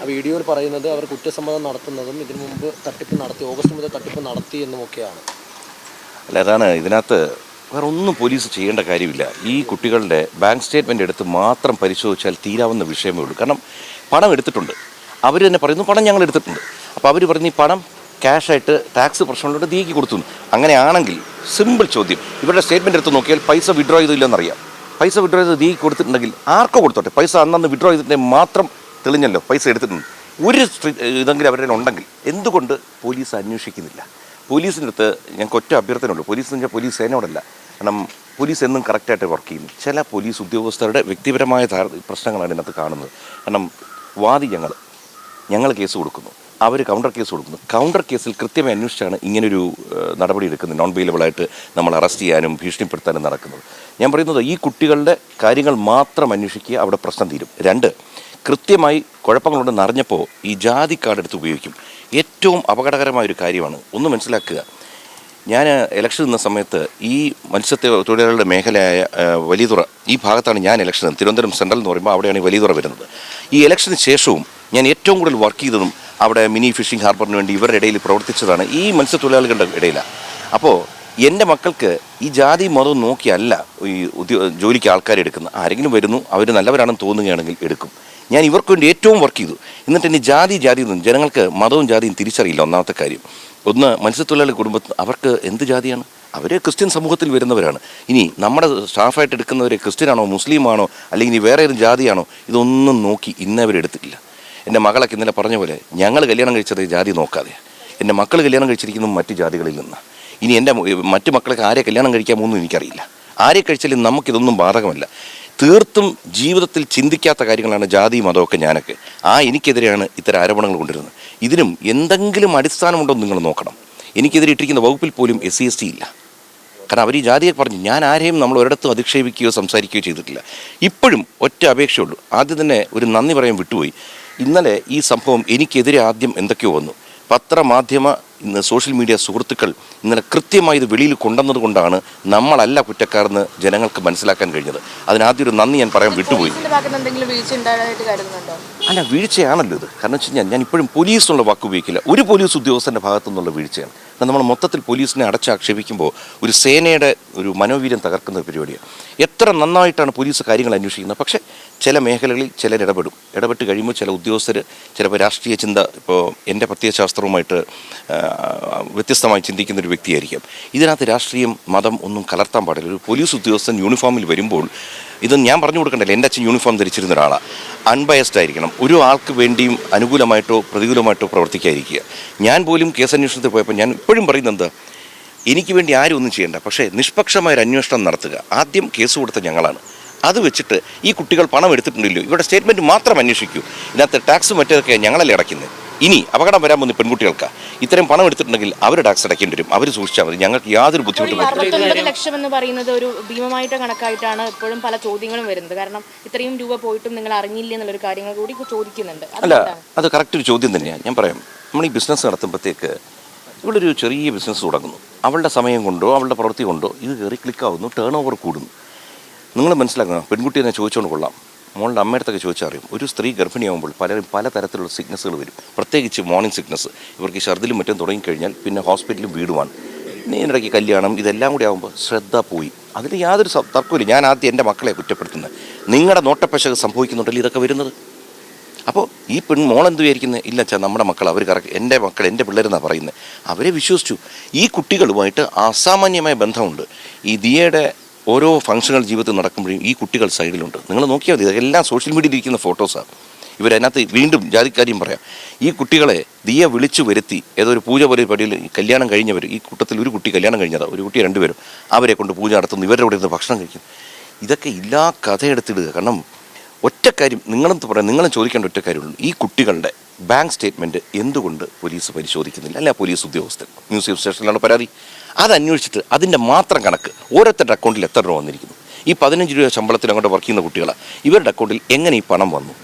ആ വീഡിയോയിൽ പറയുന്നത് അവർ കുറ്റസമ്മതം നടത്തുന്നതും ഇതിനു മുമ്പ് തട്ടിപ്പ് നടത്തി ഓഗസ്റ്റ് മുതൽ തട്ടിപ്പ് നടത്തി എന്നുമൊക്കെയാണ്. അല്ല അതാണ് ഇതിനകത്ത് വേറെ ഒന്നും പോലീസ് ചെയ്യേണ്ട കാര്യമില്ല. ഈ കുട്ടികളുടെ ബാങ്ക് സ്റ്റേറ്റ്മെന്റ് എടുത്ത് മാത്രം പരിശോധിച്ചാൽ തീരാവുന്ന വിഷയമേ ഉള്ളൂ. കാരണം പണം എടുത്തിട്ടുണ്ട്. അവർ തന്നെ പറയുന്നു പണം ഞങ്ങൾ എടുത്തിട്ടുണ്ട്. അപ്പോൾ അവർ പറയുന്നു ഈ പണം ക്യാഷായിട്ട് ടാക്സ് പ്രശ്നങ്ങളോട് നീക്കി കൊടുത്തു അങ്ങനെയാണെങ്കിൽ സിമ്പിൾ ചോദ്യം. ഇവരുടെ സ്റ്റേറ്റ്മെന്റ് എടുത്ത് നോക്കിയാൽ പൈസ വിഡ്രോ ചെയ്തില്ലെന്നറിയാം പൈസ വിഡ്രോ ചെയ്ത് നീക്കി കൊടുത്തിട്ടുണ്ടെങ്കിൽ ആർക്കോ കൊടുത്തോട്ടെ? പൈസ അന്നന്ന് വിഡ്രോ ചെയ്തിട്ടുണ്ടെങ്കിൽ മാത്രം തെളിഞ്ഞല്ലോ പൈസ എടുത്തിട്ടുണ്ട്. ഒരു ഇതെങ്കിലും അവരുടെ ഉണ്ടെങ്കിൽ എന്തുകൊണ്ട് പോലീസ് അന്വേഷിക്കുന്നില്ല? പോലീസിന്റെ അടുത്ത് ഞങ്ങൾക്ക് ഒറ്റ അഭ്യർത്ഥനയുള്ളൂ പോലീസ് എന്ന് വെച്ചാൽ പോലീസ് സേനയോടല്ല. കാരണം പോലീസ് എന്നും കറക്റ്റായിട്ട് വർക്ക് ചെയ്യുന്നു ചില പോലീസ് ഉദ്യോഗസ്ഥരുടെ വ്യക്തിപരമായ പ്രശ്നങ്ങളാണ് ഇതിനകത്ത് കാണുന്നത്. കാരണം വാദി ഞങ്ങൾ ഞങ്ങൾ കേസ് കൊടുക്കുന്നു. അവർ കൗണ്ടർ കേസ് കൊടുക്കുന്നു. കൗണ്ടർ കേസിൽ കൃത്യമായി അന്വേഷിച്ചാണ് ഇങ്ങനൊരു നടപടി എടുക്കുന്നത്. നോൺ ബെയിലബിളായിട്ട് നമ്മൾ അറസ്റ്റ് ചെയ്യാനും ഭീഷണിപ്പെടുത്താനും നടക്കുന്നത്. ഞാൻ പറയുന്നത് ഈ കുട്ടികളുടെ കാര്യങ്ങൾ മാത്രം അന്വേഷിക്കുക അവിടെ പ്രശ്നം തീരും. രണ്ട് കൃത്യമായി കുഴപ്പങ്ങളുണ്ടെന്ന് അറിഞ്ഞപ്പോൾ ഈ ജാതി കാർഡ് എടുത്ത് ഉപയോഗിക്കും. ഏറ്റവും അപകടകരമായ ഒരു കാര്യമാണ്. ഒന്ന് മനസ്സിലാക്കുക. ഞാൻ ഇലക്ഷൻ നിന്ന സമയത്ത് ഈ മത്സ്യ തൊഴിലാളികളുടെ മേഖലയായ വലിയതുറ ഈ ഭാഗത്താണ് ഞാൻ ഇലക്ഷൻ. തിരുവനന്തപുരം സെൻട്രൽ എന്ന് പറയുമ്പോൾ അവിടെയാണ് ഈ വലിയതുറ വരുന്നത്. ഈ ഇലക്ഷന് ശേഷവും ഞാൻ ഏറ്റവും കൂടുതൽ വർക്ക് ചെയ്തതും അവിടെ മിനി ഫിഷിംഗ് ഹാർബറിന് വേണ്ടി ഇവരുടെ ഇടയിൽ പ്രവർത്തിച്ചതാണ് ഈ മത്സ്യത്തൊഴിലാളികളുടെ ഇടയിലാണ് അപ്പോൾ എന്റെ മക്കൾക്ക് ഈ ജാതി മതവും നോക്കിയല്ല ഈ ഉദ്യോ ജോലിക്ക് ആൾക്കാർ എടുക്കുന്നത് ആരെങ്കിലും വരുന്നു അവർ നല്ലവരാണെന്ന് തോന്നുകയാണെങ്കിൽ എടുക്കും. ഞാൻ ഇവർക്ക് വേണ്ടി ഏറ്റവും വർക്ക് ചെയ്തു. എന്നിട്ട് ഇനി ജാതി ജാതി ജനങ്ങൾക്ക് മതവും ജാതിയും തിരിച്ചറിയില്ല. ഒന്നാമത്തെ കാര്യം. ഒന്ന് മത്സ്യത്തൊഴിലാളി കുടുംബത്തിൽ അവർക്ക് എന്ത് ജാതിയാണ്? അവർ ക്രിസ്ത്യൻ സമൂഹത്തിൽ വരുന്നവരാണ്. ഇനി നമ്മുടെ സ്റ്റാഫായിട്ട് എടുക്കുന്നവർ ക്രിസ്ത്യനാണോ മുസ്ലിമാണോ അല്ലെങ്കിൽ ഇനി വേറെ ഏതെങ്കിലും ജാതിയാണോ ഇതൊന്നും നോക്കി ഇന്നവരെടുത്തിട്ടില്ല എന്റെ മകളൊക്കെ ഇന്നലെ പറഞ്ഞ പോലെ ഞങ്ങൾ കല്യാണം കഴിച്ചത് ജാതി നോക്കാതെ എന്റെ മക്കൾ കല്യാണം കഴിച്ചിരിക്കുന്നു മറ്റ് ജാതികളിൽ നിന്നാണ് ഇനി എന്റെ മറ്റു മക്കൾക്ക് ആരെ കല്യാണം കഴിക്കാമോന്നും എനിക്കറിയില്ല. ആരെ കഴിച്ചാലും നമുക്കിതൊന്നും ബാധകമല്ല. തീർത്തും ജീവിതത്തിൽ ചിന്തിക്കാത്ത കാര്യങ്ങളാണ് ജാതി മതമൊക്കെ ഞാനൊക്കെ. ആ എനിക്കെതിരെയാണ് ഇത്തരം ആരോപണങ്ങൾ കൊണ്ടുവരുന്നത്. ഇതിനും എന്തെങ്കിലും അടിസ്ഥാനമുണ്ടോ എന്ന് നിങ്ങൾ നോക്കണം. എനിക്കെതിരെ ഇട്ടിരിക്കുന്ന വകുപ്പിൽ പോലും എസ് സി എസ് ടി ഇല്ല. കാരണം അവർ ഈ ജാതിയെ പറഞ്ഞു ഞാൻ ആരെയും നമ്മൾ ഒരിടത്തും അധിക്ഷേപിക്കുകയോ സംസാരിക്കുകയോ ചെയ്തിട്ടില്ല. ഇപ്പോഴും ഒറ്റ അപേക്ഷയുള്ളൂ. ആദ്യം തന്നെ ഒരു നന്ദി പറയാൻ വിട്ടുപോയി. ഇന്നലെ ഈ സംഭവം എനിക്കെതിരെ ആദ്യം എന്തൊക്കെയോ വന്നു. പത്രമാധ്യമ ഇന്ന് സോഷ്യൽ മീഡിയ സുഹൃത്തുക്കൾ ഇന്നലെ കൃത്യമായി ഇത് വെളിയിൽ കൊണ്ടുവന്നത് കൊണ്ടാണ് നമ്മളല്ല കുറ്റക്കാരെന്ന് ജനങ്ങൾക്ക് മനസ്സിലാക്കാൻ കഴിഞ്ഞത്. അതിനാദ്യം ഒരു നന്ദി ഞാൻ പറയാൻ വിട്ടുപോയി. അല്ല വീഴ്ചയാണല്ലോ ഇത്. കാരണം വെച്ച് കഴിഞ്ഞാൽ ഞാൻ ഇപ്പോഴും പോലീസ് എന്നുള്ള വാക്ക് ഉപയോഗിക്കില്ല. ഒരു പോലീസ് ഉദ്യോഗസ്ഥന്റെ ഭാഗത്തു നിന്നുള്ള വീഴ്ചയാണ്. നമ്മൾ മൊത്തത്തിൽ പോലീസിനെ അടച്ചാക്ഷേപിക്കുമ്പോൾ ഒരു സേനയുടെ ഒരു മനോവീര്യം തകർക്കുന്ന പരിപാടിയാണ്. എത്ര നന്നായിട്ടാണ് പോലീസ് കാര്യങ്ങൾ അന്വേഷിക്കുന്നത്? പക്ഷേ ചില മേഖലകളിൽ ചിലർ ഇടപെടും. ഇടപെട്ട് കഴിയുമ്പോൾ ചില ഉദ്യോഗസ്ഥർ ചിലപ്പോൾ രാഷ്ട്രീയ ചിന്ത ഇപ്പോൾ എന്റെ പ്രത്യയശാസ്ത്രവുമായിട്ട് വ്യത്യസ്തമായി ചിന്തിക്കുന്ന ഒരു വ്യക്തിയായിരിക്കാം. ഇതിനകത്ത് രാഷ്ട്രീയം മതം ഒന്നും കലർത്താൻ പാടില്ല. ഒരു പോലീസ് ഉദ്യോഗസ്ഥൻ യൂണിഫോമിൽ വരുമ്പോൾ ഇത് ഞാൻ പറഞ്ഞു കൊടുക്കണ്ടല്ലോ? എന്റെ അച്ഛൻ യൂണിഫോം ധരിച്ചിരുന്ന ഒരാളാണ് അൺബയസ്ഡ് ആയിരിക്കണം. ഒരു ആൾക്ക് വേണ്ടിയും അനുകൂലമായിട്ടോ പ്രതികൂലമായിട്ടോ പ്രവർത്തിക്കാതിരിക്കുക. ഞാൻ പോലും കേസ് അന്വേഷണത്തിൽ പോയപ്പോൾ ഞാൻ ഇപ്പോഴും പറയുന്നത് എനിക്ക് വേണ്ടി ആരും ഒന്നും ചെയ്യേണ്ട. പക്ഷേ നിഷ്പക്ഷമായ ഒരു അന്വേഷണം നടത്തുക. ആദ്യം കേസ് കൊടുത്ത ഞങ്ങളാണ്. അത് വെച്ചിട്ട് ഈ കുട്ടികൾ പണം എടുത്തിട്ടുണ്ടല്ലോ. ഇവിടെ സ്റ്റേറ്റ്മെന്റ് മാത്രം അന്വേഷിക്കൂ. ഇതിനകത്ത് ടാക്സ് മറ്റേതൊക്കെ ഞങ്ങളല്ലേ അടയ്ക്കുന്നത്? ഇനി അപകടം വരാൻ പോകുന്ന പെൺകുട്ടികൾക്ക് ഇത്തരം പണം എടുത്തിട്ടുണ്ടെങ്കിൽ അവർ ടാക്സ് അടയ്ക്കേണ്ടി വരും. അവർ സൂക്ഷിച്ചാൽ മതി. ഞങ്ങൾക്ക് യാതൊരു ബുദ്ധിമുട്ടും ലക്ഷം എന്ന് പറയുന്നത് ഒരു ഭീമമായിട്ട് കണക്കായിട്ടാണ് ഇപ്പോഴും പല ചോദ്യങ്ങളും വരുന്നത്. കാരണം ഇത്രയും രൂപ പോയിട്ടും നിങ്ങൾ അറിഞ്ഞില്ല എന്നുള്ളൊരു കാര്യങ്ങൾ കൂടി ചോദിക്കുന്നുണ്ട്. അല്ല അത് കറക്റ്റ് ഒരു ചോദ്യം തന്നെയാണ് ഞാൻ പറയാം. നമ്മൾ ഈ ബിസിനസ് നടത്തുമ്പോഴത്തേക്ക് ഇവിടെ ഒരു ചെറിയ ബിസിനസ് തുടങ്ങുന്നു. അവളുടെ സമയം കൊണ്ടോ അവളുടെ പ്രവൃത്തി കൊണ്ടോ ഇത് കയറി ക്ലിക്കാവുന്നു ടേൺ ഓവർ കൂടുന്നു. നിങ്ങൾ മനസ്സിലാക്കണം പെൺകുട്ടിയെ എന്നെ ചോദിച്ചുകൊണ്ട് കൊള്ളാം. മോളുടെ അമ്മയടുത്തൊക്കെ ചോദിച്ചാൽ അറിയും ഒരു സ്ത്രീ ഗർഭിണിയാകുമ്പോൾ പലരും പല തരത്തിലുള്ള സിക്നസ്സുകൾ വരും. പ്രത്യേകിച്ച് മോർണിംഗ് സിക്നസ് ഇവർക്ക് ഛർദിലും മറ്റും തുടങ്ങിക്കഴിഞ്ഞാൽ പിന്നെ ഹോസ്പിറ്റലും വീടുമാണ്. പിന്നെ ഇതിനിടയ്ക്ക് കല്യാണം ഇതെല്ലാം കൂടി ആകുമ്പോൾ ശ്രദ്ധ പോയി. അതിൽ യാതൊരു തർക്കമില്ല ഞാൻ ആദ്യം എന്റെ മക്കളെ കുറ്റപ്പെടുത്തുന്നത്. നിങ്ങളുടെ നോട്ടപ്പശക് സംഭവിക്കുന്നുണ്ടല്ലോ ഇതൊക്കെ വരുന്നത്. അപ്പോൾ ഈ പെൺ മോളെന്ത് വിചാരിക്കുന്നത് ഇല്ല അച്ഛാ നമ്മുടെ മക്കൾ അവർ കറക്റ്റ് എന്റെ മക്കൾ എന്റെ പിള്ളേരെന്നാണ് പറയുന്നത് അവരെ വിശ്വസിച്ചു. ഈ കുട്ടികളുമായിട്ട് അസാമാന്യമായ ബന്ധമുണ്ട്. ഈ ദിയയുടെ ഓരോ ഫംഗ്ഷനുകൾ ജീവിതത്തിൽ നടക്കുമ്പോഴും ഈ കുട്ടികൾ സൈഡിലുണ്ട് നിങ്ങൾ നോക്കിയാൽ മതി എല്ലാം സോഷ്യൽ മീഡിയയിൽ ഇരിക്കുന്ന ഫോട്ടോസാണ് ഇവരതിനകത്ത് വീണ്ടും ജാതിക്കാര്യം പറയാം. ഈ കുട്ടികളെ ദിയ വിളിച്ചു വരുത്തി ഏതോ ഒരു പൂജ പോലെ പടിയിൽ കല്യാണം കഴിഞ്ഞവർ ഈ കൂട്ടത്തിൽ ഒരു കുട്ടി കല്യാണം കഴിഞ്ഞതാണ് ഒരു കുട്ടി രണ്ടുപേരും അവരെ കൊണ്ട് പൂജ നടത്തുന്നു ഇവരുടെ കൂടെ ഇരുന്ന് ഭക്ഷണം കഴിക്കും ഇതൊക്കെ ഇല്ലാ കഥയെടുത്തിടുക. കാരണം ഒറ്റ കാര്യം നിങ്ങളും പറയാം നിങ്ങളും ചോദിക്കേണ്ട ഒറ്റ കാര്യമുള്ളൂ. ഈ കുട്ടികളുടെ ബാങ്ക് സ്റ്റേറ്റ്മെന്റ് എന്തുകൊണ്ട് പോലീസ് പരിശോധിക്കുന്നില്ല? അല്ല പോലീസ് ഉദ്യോഗസ്ഥൻ. മ്യൂസിയം സ്റ്റേഷനിലാണ് പരാതി. അത് അന്വേഷിച്ചിട്ട് അതിന്റെ മാത്രം കണക്ക് ഓരോരുത്തരുടെ അക്കൗണ്ടിൽ എത്ര രൂപ വന്നിരിക്കുന്നു? ഈ പതിനഞ്ച് രൂപ ശമ്പളത്തിൽ അങ്ങോട്ട് വർക്ക് ചെയ്യുന്ന കുട്ടികൾ ഇവരുടെ അക്കൗണ്ടിൽ എങ്ങനെ ഈ പണം വന്നു?